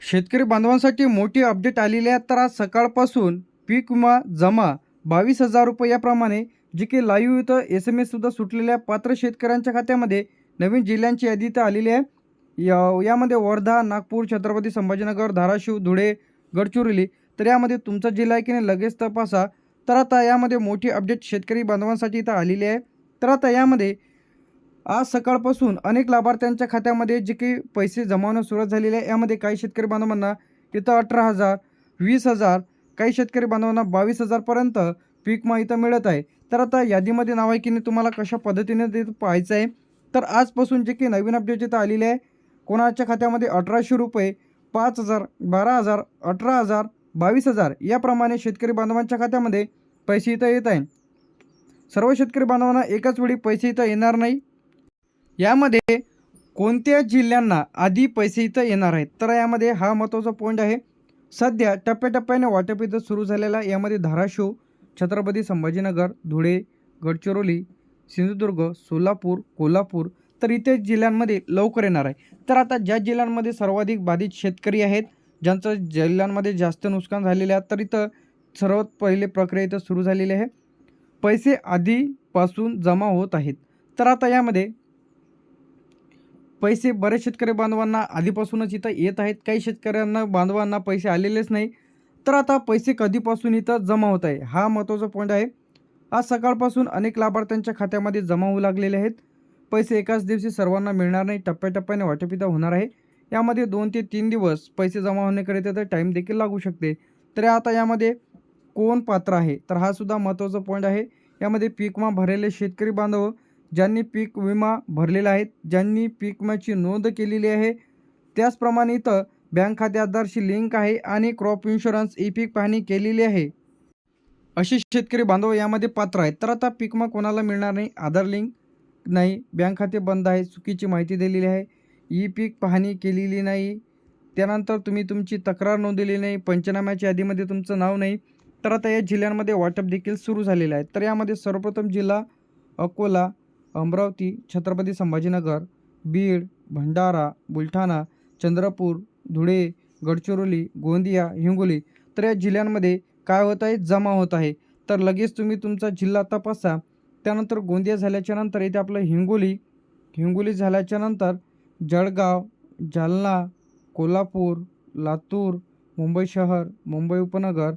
शेतकरी बांधवांसाठी मोठी अपडेट आलेली आहे. तर आज सकाळपासून पीक विमा जमा बावीस हजार रुपये याप्रमाणे की लाईव्ह इथं एस एम एससुद्धा सुटलेल्या पात्र शेतकऱ्यांच्या खात्यामध्ये नवीन जिल्ह्यांची यादी इथं आलेली आहे. या यामध्ये वर्धा नागपूर छत्रपती संभाजीनगर धाराशिव धुळे गडचिरोली. तर यामध्ये तुमचा जिल्हा आहे की नाही लगेच तपासा. तर आता यामध्ये मोठी अपडेट शेतकरी बांधवांसाठी इथं आलेली आहे. तर आता यामध्ये आज सकाळपासून अनेक लाभार्थ्यांच्या खात्यामध्ये जे काही पैसे जमावणं सुरुवात झालेले आहे. यामध्ये काही शेतकरी बांधवांना इथं अठरा हजार वीस हजार काही शेतकरी बांधवांना बावीस हजारपर्यंत पीक विमा इथं मिळत आहे. तर आता यादीमध्ये नाव आहे की नाही तुम्हाला कशा पद्धतीने ते पाहायचं आहे? तर आजपासून जे काही नवीन अपडेट इथं आलेले आहे कोणाच्या खात्यामध्ये अठराशे रुपये पाच हजार बारा हजार अठरा हजार बावीस हजार याप्रमाणे शेतकरी बांधवांच्या खात्यामध्ये पैसे इथं येत आहे. सर्व शेतकरी बांधवांना एकाच वेळी पैसे इथं येणार नाही. यामध्ये कोणत्या जिल्ह्यांना आधी पैसे इथं येणार आहेत? तर यामध्ये हा महत्त्वाचा पॉईंट आहे. सध्या टप्प्याटप्प्याने वाटप इथं सुरू झालेला यामध्ये धाराशिव छत्रपती संभाजीनगर धुळे गडचिरोली सिंधुदुर्ग सोलापूर कोल्हापूर तर इथे जिल्ह्यांमध्ये लवकर येणार आहे. तर आता ज्या जिल्ह्यांमध्ये सर्वाधिक बाधित शेतकरी आहेत ज्यांचं जिल्ह्यांमध्ये जास्त नुकसान झालेलं आहे तर इथं सर्वात पहिले प्रक्रिया इथं सुरू झालेली आहे. पैसे आधीपासून जमा होत आहेत. तर आता यामध्ये पैसे बरेच शेतकरी बांधवांना आधीपासूनच इथं येत आहेत. काही शेतकऱ्यांना बांधवांना पैसे आलेलेच नाही. तर आता पैसे कधीपासून इथं जमा होत आहे? हा महत्त्वाचा पॉईंट आहे. आज सकाळपासून अनेक लाभार्थ्यांच्या खात्यामध्ये जमा होऊ लागलेले आहेत. पैसे एकाच दिवशी सर्वांना मिळणार नाही. टप्प्याटप्प्याने वाटप होणार आहे. यामध्ये दोन ते तीन दिवस पैसे जमा होण्याकरिता तर टाईम देखील लागू शकते. तर आता यामध्ये कोण पात्र आहे? तर हा सुद्धा महत्त्वाचा पॉईंट आहे. यामध्ये पीक विमा भरलेले शेतकरी बांधव ज्यांनी पीक विमा भरलेला आहे ज्यांनी पीक विम्याची नोंद केलेली आहे. त्याचप्रमाणे इथं बँक खाते आधारशी लिंक आहे आणि क्रॉप इन्शुरन्स ई पीक पाहणी केलेली आहे. असे शेतकरी बांधव यामध्ये पात्र आहेत. तर आता पीक विमा कोणाला मिळणार नाही? आधार लिंक नाही. बँक खाते बंद आहे चुकीची माहिती दिलेली आहे. ई पीक पाहणी केलेली नाही. त्यानंतर तुम्ही तुमची तक्रार नोंदलेली नाही. पंचनाम्याच्या यादीमध्ये तुमचं नाव नाही. तर आता या जिल्ह्यांमध्ये वाटप देखील सुरू झालेलं आहे. तर यामध्ये सर्वप्रथम जिल्हा अकोला अमरावती छत्रपती संभाजीनगर बीड भंडारा बुलढाणा चंद्रपूर धुळे गडचिरोली गोंदिया हिंगोली. तर या जिल्ह्यांमध्ये काय होत आहे? जमा होत आहे. तर लगेच तुम्ही तुमचा जिल्हा तपासा. त्यानंतर गोंदिया झाल्याच्यानंतर इथे आपलं हिंगोली. हिंगोली झाल्याच्यानंतर जळगाव जालना कोल्हापूर लातूर मुंबई शहर मुंबई उपनगर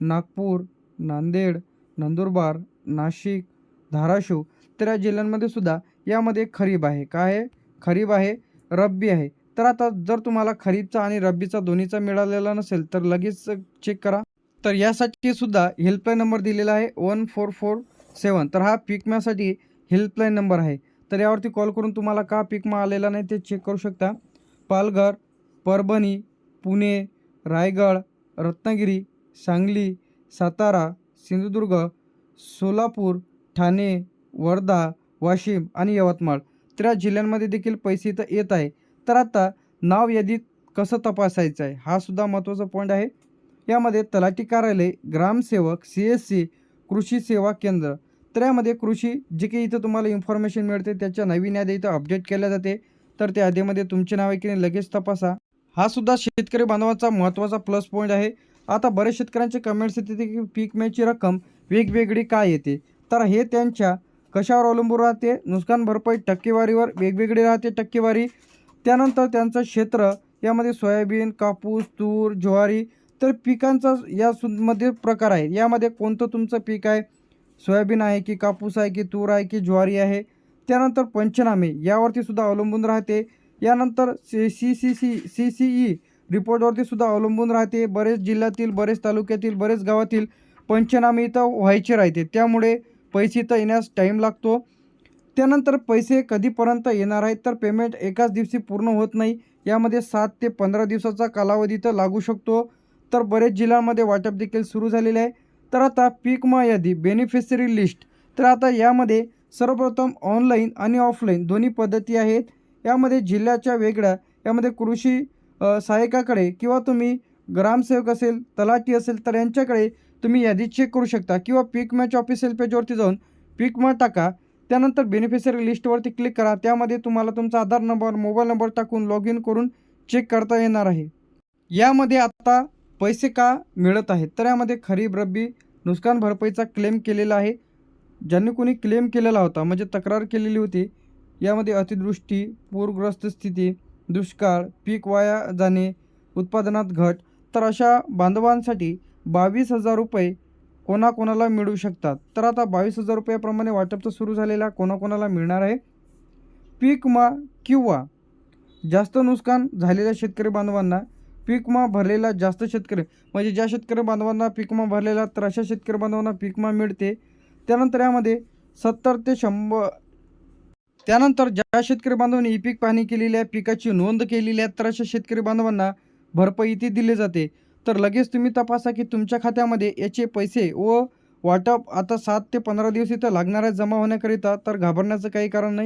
नागपूर नांदेड नंदुरबार नाशिक धाराशिव तर या जिल्ह्यांमध्ये सुद्धा यामध्ये खरीप आहे. काय आहे? खरीप आहे रब्बी आहे. तर आता जर तुम्हाला खरीपचा आणि रब्बीचा दोन्हीचा मिळालेला नसेल तर लगेच चेक करा. तर यासाठी सुद्धा हेल्पलाईन नंबर दिलेला आहे वन फोर फोर सेवन तर हा पिकम्यासाठी हेल्पलाईन नंबर आहे. तर यावरती कॉल करून तुम्हाला का पिकमा आलेला नाही ते चेक करू शकता. पालघर परभणी पुणे रायगड रत्नागिरी सांगली सातारा सिंधुदुर्ग सोलापूर ठाणे वर्धा वाशिम आणि यवतमाळ. तर जिल्ह्यांमध्ये देखील पैसे इथं येत आहे. तर आता नाव यादीत कसं तपासायचं आहे? हा सुद्धा महत्त्वाचा पॉईंट आहे. यामध्ये तलाठी कार्यालय ग्रामसेवक सी एस सी कृषी सेवा केंद्र. तर यामध्ये कृषी जे काही इथं तुम्हाला इन्फॉर्मेशन मिळते त्याच्या नवीन यादी इथं अपडेट केल्या जाते. तर त्या यादीमध्ये तुमचे नाव आहे की नाही लगेच तपासा. हा सुद्धा शेतकरी बांधवांचा महत्त्वाचा प्लस पॉईंट आहे. आता बरेच शेतकऱ्यांचे कमेंट्स येते की पीक विम्याची रक्कम वेगवेगळी काय येते? तर हे त्यांच्या कशावर अवलंबून राहते? नुकसान भरपाई टक्केवारीवर वेगवेगळी राहते टक्केवारी. त्यानंतर त्यांचं क्षेत्र यामध्ये सोयाबीन कापूस तूर ज्वारी तर पिकांचा या मध्ये प्रकार आहे यामध्ये कोणतं तुमचं पीक आहे? सोयाबीन आहे की कापूस आहे की तूर आहे की ज्वारी आहे? त्यानंतर पंचनामे यावरती सुद्धा अवलंबून राहते. यानंतर C C C C C C E रिपोर्टवरती सुद्धा अवलंबून राहते. बरेच जिल्ह्यातील बरेच तालुक्यातील बरेच गावातील पंचनामे इथं व्हायचे राहते. त्यामुळे पैसे इथं येण्यास टाईम लागतो. त्यानंतर पैसे कधीपर्यंत येणार आहेत तर पेमेंट एकाच दिवशी पूर्ण होत नाही. यामध्ये सात ते पंधरा दिवसाचा कालावधी तर लागू शकतो. तर बरेच जिल्ह्यांमध्ये वाटप देखील सुरू झालेले आहे. तर आता पीक विमा यादी बेनिफिशरी लिस्ट तर आता यामध्ये सर्वप्रथम ऑनलाईन आणि ऑफलाईन दोन्ही पद्धती आहेत. यामध्ये जिल्ह्याच्या वेगळ्या यामध्ये कृषी सहाय्यकाकडे किंवा तुम्ही ग्रामसेवक असेल तलाठी असेल तर यांच्याकडे तुम्ही यादी चेक करू शकता किंवा पीक मॅच ऑफिशियल पेजवरती जाऊन पीक विमा टाका. त्यानंतर बेनिफिशरी लिस्टवरती क्लिक करा. त्यामध्ये तुम्हाला तुमचा आधार नंबर मोबाईल नंबर टाकून लॉग इन करून चेक करता येणार आहे. यामध्ये आत्ता पैसे का मिळत आहेत? तर यामध्ये खरीप रब्बी नुकसान भरपाईचा क्लेम केलेला आहे. ज्यांनी कोणी क्लेम केलेला होता म्हणजे तक्रार केलेली होती यामध्ये अतिदृष्टी पूरग्रस्त स्थिती दुष्काळ पीक वाया जाणे उत्पादनात घट तर अशा बांधवांसाठी बावीस हजार रुपये कोणाकोणाला मिळू शकतात? तर आता बावीस हजार रुपयाप्रमाणे वाटप तर सुरू झालेला कोणाकोणाला मिळणार आहे? पीक विमा किंवा जास्त नुकसान झालेल्या शेतकरी बांधवांना पीक विमा भरलेला जास्त शेतकरी म्हणजे ज्या शेतकरी बांधवांना पीक विमा भरलेला तर अशा शेतकरी बांधवांना पीक विमा मिळते. त्यानंतर यामध्ये सत्तर ते शंभर त्यानंतर ज्या शेतकरी बांधवांनी ई पीक पाहणी केलेली आहे पिकाची नोंद केलेली आहे तर अशा शेतकरी बांधवांना भरपाई ती दिली जाते. तर लगेच तुम्ही तपासा की तुमच्या खात्यामध्ये याचे पैसे व वाटप आता सात ते पंधरा दिवस इथं लागणार आहे जमा होण्याकरिता. तर घाबरण्याचं काही कारण नाही.